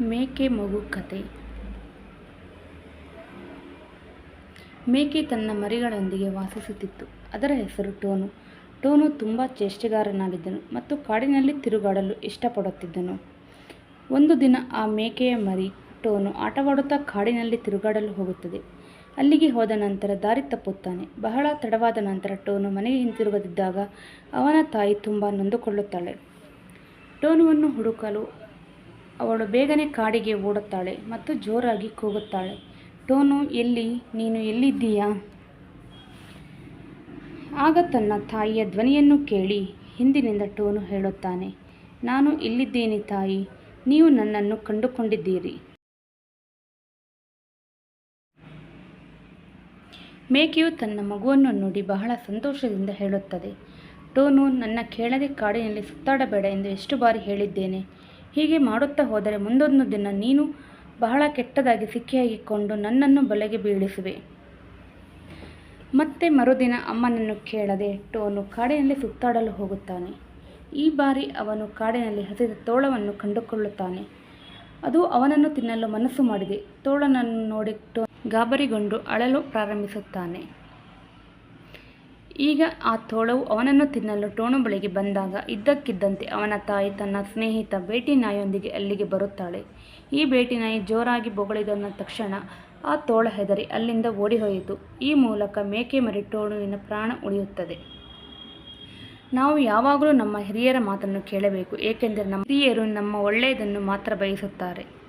ಮೇಕೆ ಮಗು ಕತೆ. ಮೇಕೆ ತನ್ನ ಮರಿಗಳೊಂದಿಗೆ ವಾಸಿಸುತ್ತಿತ್ತು. ಅದರ ಹೆಸರು ಟೋನು. ಟೋನು ತುಂಬ ಚೇಷ್ಟೆಗಾರನಾಗಿದ್ದನು ಮತ್ತು ಕಾಡಿನಲ್ಲಿ ತಿರುಗಾಡಲು ಇಷ್ಟಪಡುತ್ತಿದ್ದನು. ಒಂದು ದಿನ ಆ ಮೇಕೆಯ ಮರಿ ಟೋನು ಆಟವಾಡುತ್ತಾ ಕಾಡಿನಲ್ಲಿ ತಿರುಗಾಡಲು ಹೋಗುತ್ತದೆ. ಅಲ್ಲಿಗೆ ಹೋದ ನಂತರ ದಾರಿ ತಪ್ಪುತ್ತಾನೆ. ಬಹಳ ತಡವಾದ ನಂತರ ಟೋನು ಮನೆಗೆ ಹಿಂತಿರುಗದಿದ್ದಾಗ ಅವನ ತಾಯಿ ತುಂಬ ನೊಂದುಕೊಳ್ಳುತ್ತಾಳೆ. ಟೋನುವನ್ನು ಹುಡುಕಲು ಅವಳು ಬೇಗನೆ ಕಾಡಿಗೆ ಓಡುತ್ತಾಳೆ ಮತ್ತು ಜೋರಾಗಿ ಕೂಗುತ್ತಾಳೆ. ಟೋನು, ಎಲ್ಲಿ? ನೀನು ಎಲ್ಲಿದ್ದೀಯಾ? ಆಗ ತನ್ನ ತಾಯಿಯ ಧ್ವನಿಯನ್ನು ಕೇಳಿ ಹಿಂದಿನಿಂದ ಟೋನು ಹೇಳುತ್ತಾನೆ, ನಾನು ಇಲ್ಲಿದ್ದೇನೆ ತಾಯಿ? ನೀವು ನನ್ನನ್ನು ಕಂಡುಕೊಂಡಿದ್ದೀರಿ. ಮೇಕೆಯು ತನ್ನ ಮಗುವನ್ನು ನೋಡಿ ಬಹಳ ಸಂತೋಷದಿಂದ ಹೇಳುತ್ತದೆ, ಟೋನು, ನನ್ನ ಕೇಳದೆ ಕಾಡಿನಲ್ಲಿ ಸುತ್ತಾಡಬೇಡ ಎಂದು ಎಷ್ಟು ಬಾರಿ ಹೇಳಿದ್ದೇನೆ. ಹೀಗೆ ಮಾಡುತ್ತಾ ಹೋದರೆ ಮುಂದೊಂದು ದಿನ ನೀನು ಬಹಳ ಕೆಟ್ಟದಾಗಿ ಸಿಕ್ಕಿಹಾಕಿಕೊಂಡು ನನ್ನನ್ನು ಬಲೆಗೆ ಬೀಳಿಸುವೆ. ಮತ್ತೆ ಮರುದಿನ ಅಮ್ಮನನ್ನು ಕೇಳದೆ ಟೋನು ಕಾಡಿನಲ್ಲಿ ಸುತ್ತಾಡಲು ಹೋಗುತ್ತಾನೆ. ಈ ಬಾರಿ ಅವನು ಕಾಡಿನಲ್ಲಿ ಹಸಿದ ತೋಳವನ್ನು ಕಂಡುಕೊಳ್ಳುತ್ತಾನೆ. ಅದು ಅವನನ್ನು ತಿನ್ನಲು ಮನಸ್ಸು ಮಾಡಿದೆ. ತೋಳನನ್ನು ನೋಡಿ ಟೋ ಗಾಬರಿಗೊಂಡು ಅಳಲು ಪ್ರಾರಂಭಿಸುತ್ತಾನೆ. ಈಗ ಆ ತೋಳವು ಅವನನ್ನು ತಿನ್ನಲು ಟೋಣು ಬಳಿಗೆ ಬಂದಾಗ ಇದ್ದಕ್ಕಿದ್ದಂತೆ ಅವನ ತಾಯಿ ತನ್ನ ಸ್ನೇಹಿತ ಬೇಟಿ ನಾಯಿಯೊಂದಿಗೆ ಅಲ್ಲಿಗೆ ಬರುತ್ತಾಳೆ. ಈ ಬೇಟಿ ನಾಯಿ ಜೋರಾಗಿ ಬೊಗಳಿದ ತಕ್ಷಣ ಆ ತೋಳ ಹೆದರಿ ಅಲ್ಲಿಂದ ಓಡಿಹೋಯಿತು. ಈ ಮೂಲಕ ಮೇಕೆ ಮರಿ ಟೋಣುವಿನ ಪ್ರಾಣ ಉಳಿಯುತ್ತದೆ. ನಾವು ಯಾವಾಗಲೂ ನಮ್ಮ ಹಿರಿಯರ ಮಾತನ್ನು ಕೇಳಬೇಕು, ಏಕೆಂದರೆ ನಮ್ಮ ಹಿರಿಯರು ನಮ್ಮ ಒಳ್ಳೆಯದನ್ನು ಮಾತ್ರ ಬಯಸುತ್ತಾರೆ.